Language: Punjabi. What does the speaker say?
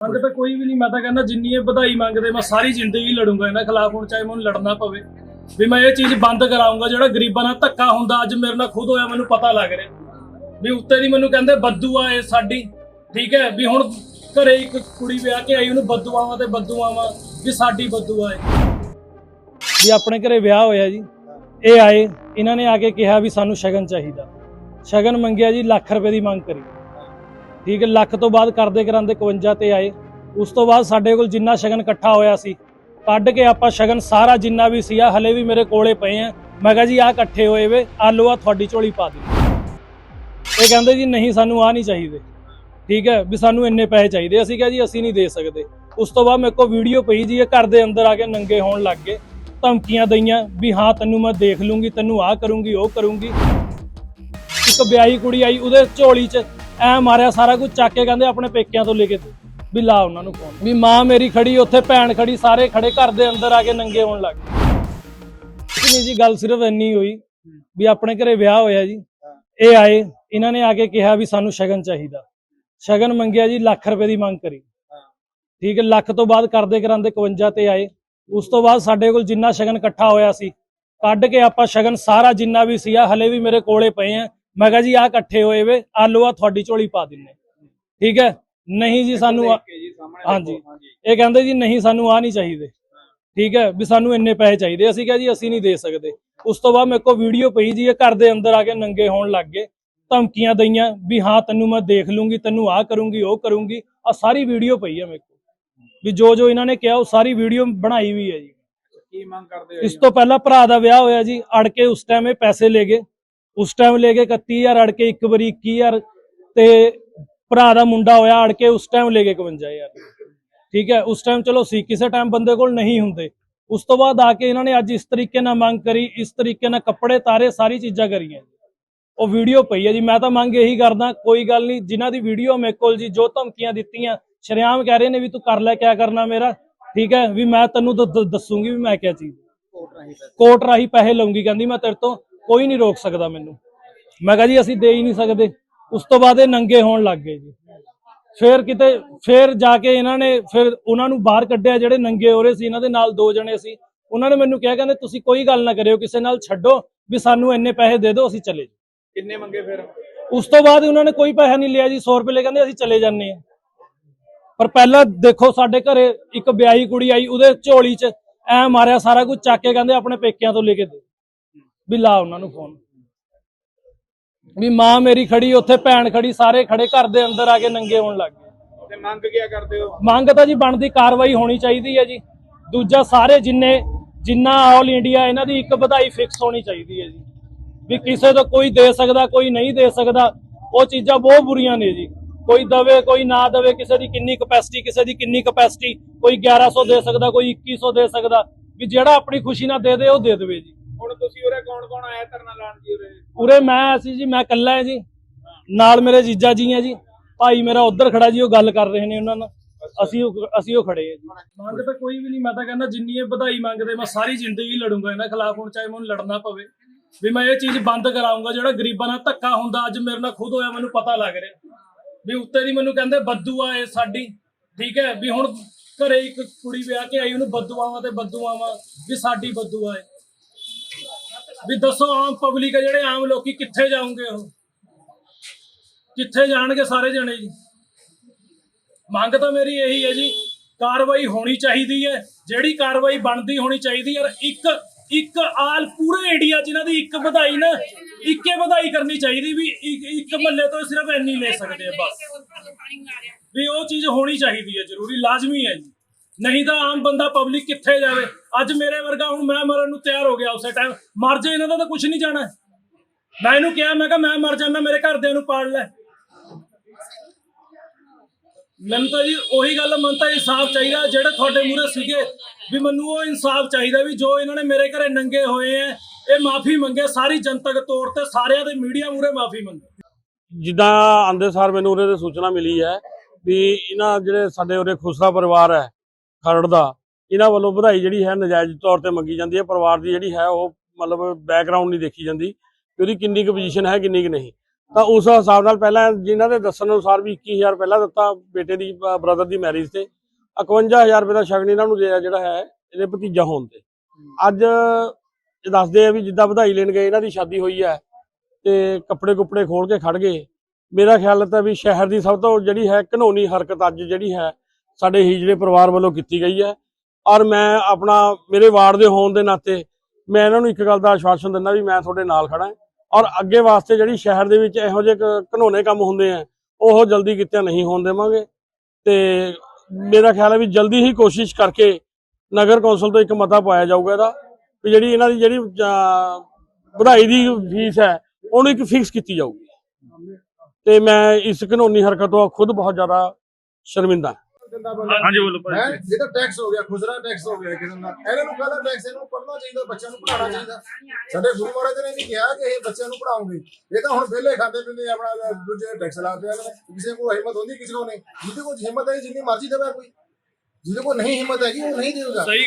ਮੰਗ ਤਾਂ ਕੋਈ ਵੀ ਨਹੀਂ, ਮੈਂ ਤਾਂ ਕਹਿੰਦਾ ਜਿੰਨੀ ਇਹ ਵਧਾਈ ਮੰਗਦੇ, ਮੈਂ ਸਾਰੀ ਜ਼ਿੰਦਗੀ ਲੜੂੰਗਾ ਇਹਨਾਂ ਖਿਲਾਫ, ਹੁਣ ਚਾਹੇ ਮੈਨੂੰ ਲੜਨਾ ਪਵੇ। ਵੀ ਮੈਂ ਇਹ ਚੀਜ਼ ਬੰਦ ਕਰਾਉਂਗਾ ਜਿਹੜਾ ਗਰੀਬਾਂ ਨਾਲ ਧੱਕਾ ਹੁੰਦਾ, ਅੱਜ ਮੇਰੇ ਨਾਲ ਖੁਦ ਹੋਇਆ, ਮੈਨੂੰ ਪਤਾ ਲੱਗ ਰਿਹਾ। ਵੀ ਉੱਤੇ ਦੀ ਮੈਨੂੰ ਕਹਿੰਦੇ, ਬੱਦੂ ਆ ਇਹ ਸਾਡੀ। ਠੀਕ ਹੈ, ਵੀ ਹੁਣ ਘਰੇ ਇੱਕ ਕੁੜੀ ਵਿਆਹ ਕੇ ਆਈ, ਉਹਨੂੰ ਬੱਦੂ ਬੱਦੂਆਵਾਂ ਤੇ ਬੱਦੂਆਵਾਂ ਵੀ ਸਾਡੀ ਬੱਦੂ ਆ ਵੀ ਆਪਣੇ ਘਰੇ ਵਿਆਹ ਹੋਇਆ ਜੀ, ਇਹ ਆਏ, ਇਹਨਾਂ ਨੇ ਆ ਕੇ ਕਿਹਾ ਵੀ ਸਾਨੂੰ ਸ਼ਗਨ ਚਾਹੀਦਾ। ਸ਼ਗਨ ਮੰਗਿਆ ਜੀ, ਲੱਖ ਰੁਪਏ ਦੀ ਮੰਗ ਕਰੀ। ਠੀਕ ਹੈ, ਲੱਖ ਤੋਂ ਬਾਅਦ ਕਰਦੇ ਕਰਾਂਦੇ 51 ਤੇ ਆਏ। ਉਸ ਤੋਂ ਬਾਅਦ ਸਾਡੇ ਕੋਲ ਜਿੰਨਾ ਸ਼ਗਨ ਇਕੱਠਾ ਹੋਇਆ ਸੀ, ਕੱਢ ਕੇ ਆਪਾਂ ਸ਼ਗਨ ਸਾਰਾ ਜਿੰਨਾ ਵੀ ਸੀ, ਆ ਹਲੇ ਵੀ ਮੇਰੇ ਕੋਲੇ ਪਏ ਆ। ਮੈਂ ਕਿਹਾ ਜੀ ਆ ਇਕੱਠੇ ਹੋਏ ਵੇ, ਆਲੂ ਆ ਤੁਹਾਡੀ ਝੋਲੀ ਪਾ ਦੇ ਇਹ ਕਹਿੰਦੇ ਜੀ, ਨਹੀਂ, ਸਾਨੂੰ ਆ ਨਹੀਂ ਚਾਹੀਦੇ। ਠੀਕ ਹੈ, ਵੀ ਸਾਨੂੰ ਇੰਨੇ ਪੈਸੇ ਚਾਹੀਦੇ। ਅਸੀਂ ਕਿਹਾ ਜੀ, ਅਸੀਂ ਨਹੀਂ ਦੇ ਸਕਦੇ। ਉਸ ਤੋਂ ਬਾਅਦ ਮੇਰੇ ਕੋਲ ਵੀਡੀਓ ਪਈ ਜੀ, ਇਹ ਘਰ ਦੇ ਅੰਦਰ ਆ ਕੇ ਨੰਗੇ ਹੋਣ ਲੱਗ ਗਏ। ਧਮਕੀਆਂ ਦਈਆਂ ਵੀ, ਹਾਂ, ਤੈਨੂੰ ਮੈਂ ਦੇਖ ਲੂੰਗੀ, ਤੈਨੂੰ ਆ ਕਰੂੰਗੀ, ਉਹ ਕਰੂੰਗੀ। ਇੱਕ ਵਿਆਹੀ ਕੁੜੀ ਆਈ, ਉਹਦੇ ਝੋਲੀ 'ਚ ਐ ਮਾਰਿਆ ਸਾਰਾ ਕੁਝ ਚੱਕ ਕੇ ਕਹਿੰਦੇ ਆਪਣੇ ਪੇਕਿਆਂ ਤੋਂ ਲੈ ਕੇ ਦੇ ਵੀ ਲਾ ਉਹਨਾਂ ਨੂੰ ਫੋਨ ਵੀ ਮਾਂ ਮੇਰੀ ਖੜੀ, ਉੱਥੇ ਭੈਣ ਖੜੀ, ਸਾਰੇ ਖੜੇ ਘਰ ਦੇ ਅੰਦਰ ਆ ਕੇ ਨੰਗੇ ਹੋਣ ਲੱਗ ਗਏ। ਨਹੀਂ ਜੀ, ਗੱਲ ਸਿਰਫ ਇੰਨੀ ਹੋਈ ਵੀ ਆਪਣੇ ਘਰੇ ਵਿਆਹ ਹੋਇਆ ਜੀ। ਇਹ ਆਏ, ਇਹਨਾਂ ਨੇ ਆ ਕੇ ਕਿਹਾ ਵੀ ਸਾਨੂੰ ਸ਼ਗਨ ਚਾਹੀਦਾ। ਸ਼ਗਨ ਮੰਗਿਆ ਜੀ, ਲੱਖ ਰੁਪਏ ਦੀ ਮੰਗ ਕਰੀ। ਠੀਕ ਹੈ, ਲੱਖ ਤੋਂ ਬਾਅਦ ਕਰਦੇ ਕਰਾਂਦੇ 51 ਤੇ ਆਏ। ਉਸ ਤੋਂ ਬਾਅਦ ਸਾਡੇ ਕੋਲ ਜਿੰਨਾ ਸ਼ਗਨ ਇਕੱਠਾ ਹੋਇਆ ਸੀ, ਕੱਢ ਕੇ ਆਪਾਂ ਸ਼ਗਨ ਸਾਰਾ ਜਿੰਨਾ ਵੀ ਸੀ ਆ ਹਲੇ ਵੀ ਮੇਰੇ ਕੋਲੇ ਪਏ ਆ। ਮੈਂ ਕਿਹਾ ਜੀ ਆ ਇਕੱਠੇ ਹੋਏ ਵੇ ਆਲੂ ਆ ਤੁਹਾਡੀ ਝੋਲੀ ਪਾ ਦਿੰਨੇ। ਠੀਕ ਹੈ? ਨਹੀਂ ਜੀ ਸਾਨੂੰ ਹਾਂਜੀ। ਇਹ ਕਹਿੰਦੇ ਜੀ ਨਹੀਂ ਸਾਨੂੰ ਆ ਨਹੀਂ ਚਾਹੀਦੇ। ਠੀਕ ਹੈ? ਵੀ ਸਾਨੂੰ ਇੰਨੇ ਪੈਸੇ ਚਾਹੀਦੇ। ਅਸੀਂ ਕਿਹਾ ਜੀ ਅਸੀਂ ਨਹੀਂ ਦੇ ਸਕਦੇ। ਉਸ ਤੋਂ ਬਾਅਦ ਮੇਰੇ ਕੋਲ ਵੀਡੀਓ ਪਈ ਜੀ ਇਹ ਘਰ ਦੇ ਅੰਦਰ ਆ ਕੇ ਨੰਗੇ ਹੋਣ ਲੱਗ ਗਏ। ਧਮਕੀਆਂ ਦਈਆਂ ਵੀ ਹਾਂ ਤੈਨੂੰ ਮੈਂ ਦੇਖ ਲੂੰਗੀ ਤੈਨੂੰ ਆ ਕਰੂੰਗੀ ਉਹ ਕਰੂੰਗੀ। ਆ ਸਾਰੀ ਵੀਡੀਓ ਪਈ ਆ ਮੇਰੇ ਕੋਲ। ਵੀ ਜੋ ਜੋ ਇਹਨਾਂ ਨੇ ਕਿਹਾ ਉਹ ਸਾਰੀ ਵੀਡੀਓ ਬਣਾਈ ਵੀ ਹੈ ਜੀ। ਕੀ ਮੰਗ ਕਰਦੇ ਹੋ ਇਸ ਤੋਂ ਪਹਿਲਾਂ ਭਰਾ ਦਾ ਵਿਆਹ ਹੋਇਆ ਜੀ ਅੜ ਕੇ ਉਸ ਟਾਈਮ ਇਹ ਪੈਸੇ ਲੈ ਗਏ। ਉਸ ਟਾਈਮ ਲੈ ਗਏ 31000 ਅੜ ਕੇ ਇੱਕ ਵਾਰੀ 21000 ਤੇ ਭਰਾ ਦਾ ਮੁੰਡਾ ਹੋਇਆ ਅੜ ਕੇ ਉਸ ਟਾਈਮ ਲੈ ਗਏ 51000 ਠੀਕ ਹੈ ਉਸ ਟਾਈਮ ਚਲੋ ਸੀ ਕਿਸੇ ਟਾਈਮ ਬੰਦੇ ਕੋਲ ਨਹੀਂ ਹੁੰਦੇ। ਉਸ ਤੋਂ ਬਾਅਦ ਆ ਕੇ ਇਹਨਾਂ ਨੇ ਅੱਜ ਇਸ ਤਰੀਕੇ ਨਾਲ ਮੰਗ ਕਰੀ ਇਸ ਤਰੀਕੇ ਨਾਲ ਕੱਪੜੇ ਤਾਰੇ ਸਾਰੀ ਚੀਜ਼ਾਂ ਕਰੀਆਂ। ਉਹ ਵੀਡੀਓ ਪਈ ਹੈ ਜੀ ਮੈਂ ਤਾਂ ਮੰਗ ਇਹੀ ਕਰਦਾ ਕੋਈ ਗੱਲ ਨਹੀਂ ਜਿਨ੍ਹਾਂ ਦੀ ਵੀਡੀਓ ਮੇਰੇ ਕੋਲ ਜੀ ਜੋ ਧਮਕੀਆਂ ਦਿੱਤੀਆਂ ਸ਼ਰਿਆਮ ਕਹਿ ਰਹੇ ਨੇ ਵੀ ਤੂੰ ਕਰ ਲੈ ਕਿਆ ਕਰਨਾ ਮੇਰਾ। ਠੀਕ ਹੈ ਵੀ ਮੈਂ ਤੈਨੂੰ ਦੱਸੂਗੀ ਵੀ ਮੈਂ ਕਿਆ ਚੀਜ਼। ਕੋਟ ਰਾਹੀਂ ਪੈਸੇ ਲਊਂਗੀ ਕਹਿੰਦੀ ਮੈਂ ਤੇਰੇ ਤੋਂ ਕੋਈ ਨਹੀਂ ਰੋਕ ਸਕਦਾ ਮੈਨੂੰ। ਮੈਂ ਕਿਹਾ ਜੀ ਅਸੀਂ ਦੇ ਹੀ ਨਹੀਂ ਸਕਦੇ। ਉਸ ਤੋਂ ਬਾਅਦ ਇਹ ਨੰਗੇ ਹੋਣ ਲੱਗ ਗਏ ਜੀ। ਫਿਰ ਕਿਤੇ ਫਿਰ ਜਾ ਕੇ ਇਹਨਾਂ ਨੇ ਫਿਰ ਉਹਨਾਂ ਨੂੰ ਬਾਹਰ ਕੱਢਿਆ ਜਿਹੜੇ ਨੰਗੇ ਹੋ ਰਹੇ ਸੀ ਇਹਨਾਂ ਦੇ ਨਾਲ ਦੋ ਜਣੇ ਸੀ। ਉਹਨਾਂ ਨੇ ਮੈਨੂੰ ਕਿਹਾ ਕਹਿੰਦੇ ਤੁਸੀਂ ਕੋਈ ਗੱਲ ਨਾ ਕਰਿਓ ਕਿਸੇ ਨਾਲ ਛੱਡੋ ਵੀ ਸਾਨੂੰ ਇੰਨੇ ਪੈਸੇ ਦੇ ਦਿਓ ਅਸੀਂ ਚਲੇ ਜਾਈਏ। ਕਿੰਨੇ ਮੰਗੇ ਫਿਰ? ਉਸ ਤੋਂ ਬਾਅਦ ਉਹਨਾਂ ਨੇ ਕੋਈ ਪੈਸਾ ਨਹੀਂ ਲਿਆ ਜੀ 100 ਰੁਪਏ ਲੈ ਕਹਿੰਦੇ ਅਸੀਂ ਚਲੇ ਜਾਂਦੇ ਹਾਂ। ਪਰ ਪਹਿਲਾਂ ਦੇਖੋ ਸਾਡੇ ਘਰੇ ਇੱਕ ਵਿਆਹੀ ਕੁੜੀ ਆਈ ਉਹਦੇ ਝੋਲੀ 'ਚ ਐ ਮਾਰਿਆ ਸਾਰਾ ਕੁਝ ਚੱਕ ਕੇ ਕਹਿੰਦੇ ਆਪਣੇ ਪੇਕਿਆਂ ਤੋਂ ਲੈ ਕੇ ਦੇ। ਵੀ ਲਾ ਉਹਨਾਂ ਨੂੰ ਫੋਨ ਵੀ ਮਾਂ ਮੇਰੀ ਖੜੀ ਉੱਥੇ ਭੈਣ ਖੜੀ ਸਾਰੇ ਖੜੇ ਘਰ ਦੇ ਅੰਦਰ ਆ ਕੇ ਨੰਗੇ ਹੋਣ ਲੱਗ ਗਏ। ਤੇ ਮੰਗ ਕੀ ਕਰਦੇ ਹੋ? ਮੰਗ ਤਾਂ ਜੀ ਬਣਦੀ ਕਾਰਵਾਈ ਹੋਣੀ ਚਾਹੀਦੀ ਹੈ ਜੀ। ਦੂਜਾ ਸਾਰੇ ਜਿੰਨੇ ਜਿੰਨਾ ਆਲ ਇੰਡੀਆ ਇਹਨਾਂ ਦੀ ਇੱਕ ਵਧਾਈ ਫਿਕਸ ਹੋਣੀ ਚਾਹੀਦੀ ਹੈ ਜੀ। ਵੀ ਕਿਸੇ ਤੋਂ ਕੋਈ ਦੇ ਸਕਦਾ ਕੋਈ ਨਹੀਂ ਦੇ ਸਕਦਾ ਉਹ ਚੀਜ਼ਾਂ ਬਹੁਤ ਬੁਰੀਆਂ ਨੇ ਜੀ। ਕੋਈ ਦਵੇ ਕੋਈ ਨਾ ਦਵੇ ਕਿਸੇ ਦੀ ਕਿੰਨੀ ਕਪੈਸਿਟੀ ਕਿਸੇ ਦੀ ਕਿੰਨੀ ਕਪੈਸਿਟੀ ਕੋਈ 1100 ਦੇ ਸਕਦਾ ਕੋਈ 2100 ਦੇ ਸਕਦਾ ਵੀ ਜਿਹੜਾ ਆਪਣੀ ਖੁਸ਼ੀ ਨਾਲ ਦੇ ਦੇ ਉਹ ਦੇ ਦੇਵੇ ਜੀ। ਹੁਣ ਤੁਸੀਂ ਉਰੇ ਕੌਣ ਕੌਣ ਆਇਆ ਧਰਨਾ ਲਾਣ ਜੀ ਉਰੇ? ਉਰੇ ਮੈਂ ਅਸੀਂ ਜੀ ਮੈਂ ਇਕੱਲਾ ਹਾਂ ਜੀ। ਨਾਲ ਮੇਰੇ ਜੀਜਾ ਜੀ ਹੈ ਜੀ। ਭਾਈ ਮੇਰਾ ਉੱਧਰ ਖੜਾ ਜੀ ਉਹ ਗੱਲ ਕਰ ਰਹੇ ਨੇ ਉਹਨਾਂ ਨਾਲ। ਅਸੀਂ ਉਹ ਅਸੀਂ ਉਹ ਖੜੇ ਆ ਜੀ। ਮੰਗ ਤਾਂ ਕੋਈ ਵੀ ਨਹੀਂ ਮੈਂ ਤਾਂ ਕਹਿੰਦਾ ਜਿੰਨੀ ਇਹ ਵਧਾਈ ਮੰਗਦੇ ਮੈਂ ਸਾਰੀ ਜ਼ਿੰਦਗੀ ਲੜੂੰਗਾ ਇਹਨਾਂ ਖਿਲਾਫ ਹੁਣ ਚਾਹੇ ਮੈਨੂੰ ਲੜਨਾ ਪਵੇ। ਵੀ ਮੈਂ ਇਹ ਚੀਜ਼ ਬੰਦ ਕਰਾਉਂਗਾ ਜਿਹੜਾ ਗਰੀਬਾਂ ਨਾਲ ਧੱਕਾ ਹੁੰਦਾ ਅੱਜ ਮੇਰੇ ਨਾਲ ਖੁਦ ਹੋਇਆ ਮੈਨੂੰ ਪਤਾ ਲੱਗ ਰਿਹਾ। ਵੀ ਉੱਤੇ ਦੀ ਮੈਨੂੰ ਕਹਿੰਦੇ ਬੱਦੂ ਆ ਇਹ ਸਾਡੀ। ਠੀਕ ਹੈ? ਵੀ ਹੁਣ ਘਰੇ ਇੱਕ ਕੁੜੀ ਵਿਆਹ ਕੇ ਆਈ ਉਹਨੂੰ ਬੱਦੂਆਵਾਂ ਤੇ ਬੱਦੂਆਵਾਂ ਵੀ ਸਾਡੀ ਬੱਦੂ ਆ ਇਹ। ਵੀ ਦੱਸੋ ਆਮ ਪਬਲਿਕ ਹੈ ਜਿਹੜੇ ਆਮ ਲੋਕੀ ਕਿੱਥੇ ਜਾਣਗੇ ਉਹ? ਕਿੱਥੇ ਜਾਣਗੇ ਸਾਰੇ ਜਣੇ ਜੀ? ਮੰਗ ਤਾਂ ਮੇਰੀ ਇਹੀ ਹੈ ਜੀ, ਕਾਰਵਾਈ ਹੋਣੀ ਚਾਹੀਦੀ ਹੈ। ਜਿਹੜੀ ਕਾਰਵਾਈ ਬਣਦੀ ਹੋਣੀ ਚਾਹੀਦੀ ਹੈ ਇੱਕ ਇੱਕ ਆਲ ਪੂਰੇ ਇੰਡੀਆ 'ਚ ਇਹਨਾਂ ਦੀ ਇੱਕ ਵਧਾਈ ਨਾ, ਇੱਕੇ ਵਧਾਈ ਕਰਨੀ ਚਾਹੀਦੀ ਵੀ ਇੱਕ- ਇੱਕ ਮਹੱਲੇ ਤੋਂ ਸਿਰਫ ਇੰਨੀ ਲੈ ਸਕਦੇ ਆ, ਬਸ। ਵੀ ਉਹ ਚੀਜ਼ ਹੋਣੀ ਚਾਹੀਦੀ ਹੈ, ਜ਼ਰੂਰੀ, ਲਾਜ਼ਮੀ ਹੈ ਜੀ। ਨਹੀਂ ਤਾਂ ਆਮ ਬੰਦਾ ਪਬਲਿਕ ਕਿੱਥੇ ਜਾਵੇ? ਅੱਜ ਮੇਰੇ ਵਰਗਾ ਹੁਣ ਮੈਂ ਮਰਨ ਨੂੰ ਤਿਆਰ ਹੋ ਗਿਆ ਉਸੇ ਟਾਈਮ ਮਰ ਜਾ ਇਹਨਾਂ ਦਾ ਤਾਂ ਕੁਝ ਨਹੀਂ ਜਾਣਾ। ਮੈਂ ਇਹਨੂੰ ਕਿਹਾ, ਮੈਂ ਕਿਹਾ, ਮੈਂ ਮਰ ਜਾਣਾ ਮੇਰੇ ਘਰਦਿਆਂ ਨੂੰ ਪਾਲ ਲੈ। ਮੈਨੂੰ ਤਾਂ ਜੀ ਉਹੀ ਗੱਲ, ਮਨ ਤਾਂ ਇਨਸਾਫ ਚਾਹੀਦਾ, ਜਿਹੜੇ ਤੁਹਾਡੇ ਮੂਹਰੇ ਸੀਗੇ, ਵੀ ਮੈਨੂੰ ਉਹ ਇਨਸਾਫ ਚਾਹੀਦਾ ਵੀ ਜੋ ਇਹਨਾਂ ਨੇ ਮੇਰੇ ਘਰੇ ਨੰਗੇ ਹੋਏ ਐ, ਇਹ ਮਾਫੀ ਮੰਗੇ, ਸਾਰੀ ਜਨਤਕ ਤੌਰ ਤੇ ਸਾਰਿਆਂ ਦੇ ਮੀਡੀਆ ਮੂਹਰੇ ਮਾਫੀ ਮੰਗੇ। ਜਿੱਦਾਂ ਆਂਦੇ ਸਾਰ ਮੈਨੂੰ ਉਹਦੇ ਤੇ ਸੂਚਨਾ ਮਿਲੀ ਹੈ ਵੀ ਇਹਨਾਂ ਜਿਹੜੇ ਸਾਡੇ ਉਰੇ ਖੁਸਰਾ ਪਰਿਵਾਰ ਹੈ ਖਰੜ ਦਾ, ਇਹਨਾਂ ਵੱਲੋਂ ਵਧਾਈ ਜਿਹੜੀ ਹੈ ਨਜਾਇਜ਼ ਤੌਰ ਤੇ ਮੰਗੀ ਜਾਂਦੀ ਹੈ। ਪਰਿਵਾਰ ਦੀ ਜਿਹੜੀ ਹੈ ਉਹ ਮਤਲਬ ਬੈਕਗ੍ਰਾਉਂਡ ਨਹੀਂ ਦੇਖੀ ਜਾਂਦੀ ਕਿ ਉਹਦੀ ਕਿੰਨੀ ਕੁ ਪੋਜੀਸ਼ਨ ਹੈ, ਕਿੰਨੀ ਕੁ ਨਹੀਂ। ਤਾਂ ਉਸ ਹਿਸਾਬ ਨਾਲ ਪਹਿਲਾਂ ਜਿਨ੍ਹਾਂ ਦੇ ਦੱਸਣ ਅਨੁਸਾਰ ਵੀ 21000 ਪਹਿਲਾਂ ਦਿੱਤਾ ਬੇਟੇ ਦੀ ਬ੍ਰਦਰ ਦੀ ਮੈਰਿਜ ਤੇ। 51000 ਰੁਪਏ ਦਾ ਸ਼ਗਨ ਇਹਨਾਂ ਨੂੰ ਜਿਹੜਾ ਹੈ, ਇਹਦੇ ਭਤੀਜਾ ਹੋਣ ਤੇ। ਅੱਜ ਇਹ ਦੱਸਦੇ ਆ ਵੀ ਜਿੱਦਾਂ ਵਧਾਈ ਲੈਣ ਗਏ, ਇਹਨਾਂ ਦੀ ਸ਼ਾਦੀ ਹੋਈ ਹੈ ਤੇ ਕੱਪੜੇ ਕੁੱਪੜੇ ਖੋਲ ਕੇ ਖੜ ਗਏ। ਮੇਰਾ ਖਿਆਲ ਤਾਂ ਵੀ ਸ਼ਹਿਰ ਦੀ ਸਭ ਤੋਂ ਜਿਹੜੀ ਹੈ ਘਨੋਨੀ ਹਰਕਤ ਅੱਜ ਜਿਹੜੀ ਹੈ ਸਾਡੇ ਹੀਜੜੇ ਪਰਿਵਾਰ ਵੱਲੋਂ ਕੀਤੀ ਗਈ ਹੈ। ਔਰ ਮੈਂ ਆਪਣਾ, ਮੇਰੇ ਵਾਰਡ ਦੇ ਹੋਣ ਦੇ ਨਾਤੇ ਮੈਂ ਇਹਨਾਂ ਨੂੰ ਇੱਕ ਗੱਲ ਦਾ ਆਸ਼ਵਾਸਨ ਦਿੰਦਾ ਵੀ ਮੈਂ ਤੁਹਾਡੇ ਨਾਲ ਖੜਾ ਔਰ ਅੱਗੇ ਵਾਸਤੇ ਜਿਹੜੀ ਸ਼ਹਿਰ ਦੇ ਵਿੱਚ ਇਹੋ ਜਿਹੇ ਕ- ਘਨੋਨੇ ਕੰਮ ਹੁੰਦੇ ਆ, ਉਹ ਜਲਦੀ ਕਿਤੇ ਨਹੀਂ ਹੋਣ ਦੇਵਾਂਗੇ। ਤੇ ਮੇਰਾ ਖਿਆਲ ਹੈ ਵੀ ਜਲਦੀ ਹੀ ਕੋਸ਼ਿਸ਼ ਕਰਕੇ ਨਗਰ ਕੌਂਸਲ ਤੋਂ ਇੱਕ ਮਤਾ ਪਾਇਆ ਜਾਊਗਾ ਇਹਦਾ ਵੀ ਜਿਹੜੀ ਇਹਨਾਂ ਦੀ ਜਿਹੜੀ ਵਧਾਈ ਦੀ ਫੀਸ ਹੈ, ਉਹਨੂੰ ਇੱਕ ਫਿਕਸ ਕੀਤੀ ਜਾਊਗੀ। ਤੇ ਮੈਂ ਇਸ ਕਾਨੂੰਨੀ ਹਰਕਤ ਤੋਂ ਖੁਦ ਬਹੁਤ ਜ਼ਿਆਦਾ ਸ਼ਰਮਿੰਦਾ ਹਾਂ ਹਾਂਜੀ ਬੋਲੋ ਹੈ? ਇਹ ਤਾਂ ਟੈਕਸ ਹੋ ਗਿਆ ਖੁਸਰਾ ਟੈਕਸ ਹੋ ਗਿਆ ਕਿਸਮ ਦਾ ਇਹਨਾਂ ਨੂੰ ਕਾਹਦਾ ਟੈਕਸ ਇਹਨੂੰ ਪੜਨਾ ਚਾਹੀਦਾ ਬੱਚਿਆਂ ਨੂੰ ਪੜਾਉਣਾ ਚਾਹੀਦਾ। ਸਾਡੇ ਗੁਰੂ ਮਹਾਰਾਜ ਨੇ ਵੀ ਕਿਹਾ ਕਿ ਇਹ ਬੱਚਿਆਂ ਨੂੰ ਪੜਾਉਂਗੇ ਇਹ ਤਾਂ ਹੁਣ ਵਿਹਲੇ ਖਾਂਦੇ ਪੀਂਦੇ ਆਪਣਾ ਦੂਜੇ ਟੈਕਸ ਲਾਉਂਦੇ ਆ ਕਿਸੇ ਕੋਲ ਹਿੰਮਤ ਹੁੰਦੀ ਕਿਸੇ ਕੋਲ ਨਹੀਂ। ਜਿਹਦੇ ਕੋਲ ਹਿੰਮਤ ਹੈ ਜਿੰਨੀ ਮਰਜ਼ੀ ਦੇਵੇ ਕੋਈ। ਜਿਹਦੇ ਕੋਲ ਨਹੀਂ ਹਿੰਮਤ ਹੈਗੀ ਉਹ ਨਹੀਂ ਦੇਊਗਾ